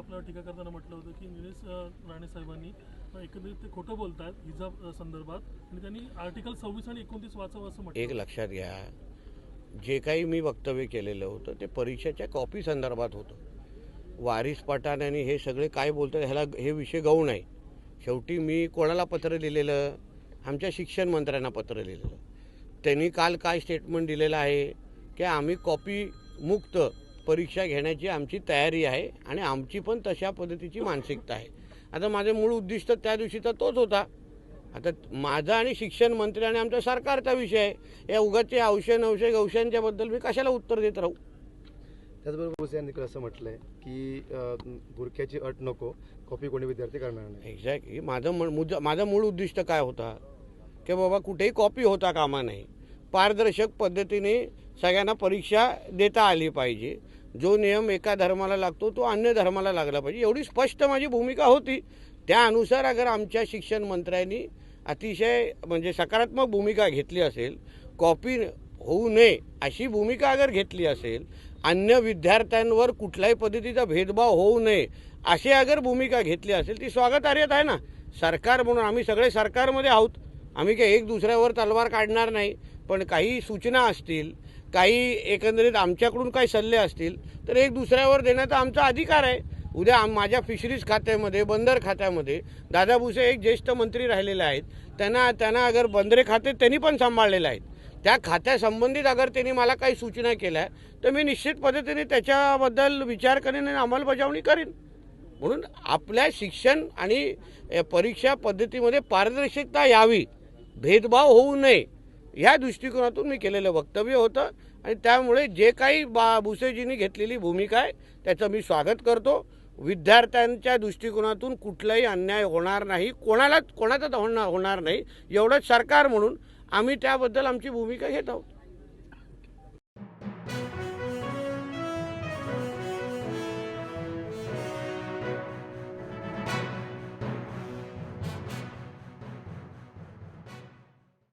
आपल्याला टीका करताना म्हटलं होतं की निलेश राणे साहेबांनी एकंदरीत ते खोटं बोलतात हिजाब अ, संदर्भात. आणि त्यांनी आर्टिकल सव्वीस आणि एकोणतीस वाचावं असं म्हटलं एक लक्षात घ्या. जे काही मी वक्तव्य केलेलं होतं ते परीक्षेच्या कॉपी संदर्भात होतं. वारिस पठाण आणि हे सगळे काय बोलतात ह्याला हे विषय गौण आहे. शेवटी मी कोणाला पत्र लिहिलेलं आमच्या शिक्षण मंत्र्यांना पत्र लिहिलेलं त्यांनी काल काय स्टेटमेंट दिलेलं आहे? की आम्ही कॉपी मुक्त परीक्षा घेण्याची आमची तयारी आहे आणि आमची पण तशा पद्धतीची मानसिकता आहे. आता माझं मूळ उद्दिष्ट त्या दिवशीचा तोच होता. आता माझा आणि शिक्षण मंत्री आणि आमच्या सरकारचा विषय आहे. या उगाचे औषध औषध औषधांच्या बद्दल मी कशाला उत्तर देत राहू? त्याचबरोबर भुसे यांनी असं म्हटलंय की अ, बुरख्याची अट नको कॉपी कोणी विद्यार्थी करणार नाही. एक्झॅक्टली माझं माझा मूळ उद्दिष्ट काय होता? की बाबा कुठेही कॉपी होता कामा नाही पारदर्शक पद्धतीने सगळ्यांना परीक्षा देता आली पाहिजे. जो नियम एका धर्माला लागतो तो अन्य धर्माला लागला पाहिजे. एवढी स्पष्ट माझी भूमिका होती. त्यानुसार अगर आमच्या शिक्षण मंत्र्यांनी अतिशय म्हणजे सकारात्मक भूमिका घेतली असेल कॉपी होऊ नये अशी भूमिका अगर घेतली असेल अन्य विद्यार्थ्यांवर कुठल्याही पद्धतीचा भेदभाव होऊ नये अशी अगर भूमिका घेतली असेल ती स्वागतार्हत आहे ना. सरकार म्हणून आम्ही सगळे सरकारमध्ये आहोत. आम्ही काही एक दुसऱ्यावर तलवार काढणार नाही. पण काही सूचना असतील काही एकंदरीत आमच्याकडून काही सल्ले असतील तर एक दुसऱ्यावर देण्याचा आमचा अधिकार आहे. उद्या आम माझ्या फिशरीज खात्यामध्ये बंदर खात्यामध्ये दादा भुसे एक ज्येष्ठ मंत्री राहिलेले आहेत. त्यांना त्यांना अगर बंदरे खाते त्यांनी पण सांभाळलेले आहेत. त्या खात्यासंबंधित अगर त्यांनी मला काही सूचना केल्या तर मी निश्चित पद्धतीने त्याच्याबद्दल विचार करेन आणि अंमलबजावणी करेन. म्हणून आपल्या शिक्षण आणि परीक्षा पद्धतीमध्ये पारदर्शकता यावी. भेदभाव होऊ नये. ह्या दृष्टिकोनातून मी केलेलं वक्तव्य होतं आणि त्यामुळे जे काही बा भुसेजींनी घेतलेली भूमिका आहे त्याचं मी स्वागत करतो. विद्यार्थ्यांच्या दृष्टिकोनातून कुठलाही अन्याय होणार नाही. कोणालाच कोणाचाच होणार होणार नाही. एवढंच सरकार म्हणून आम्ही त्याबद्दल आमची भूमिका घेत आहोत.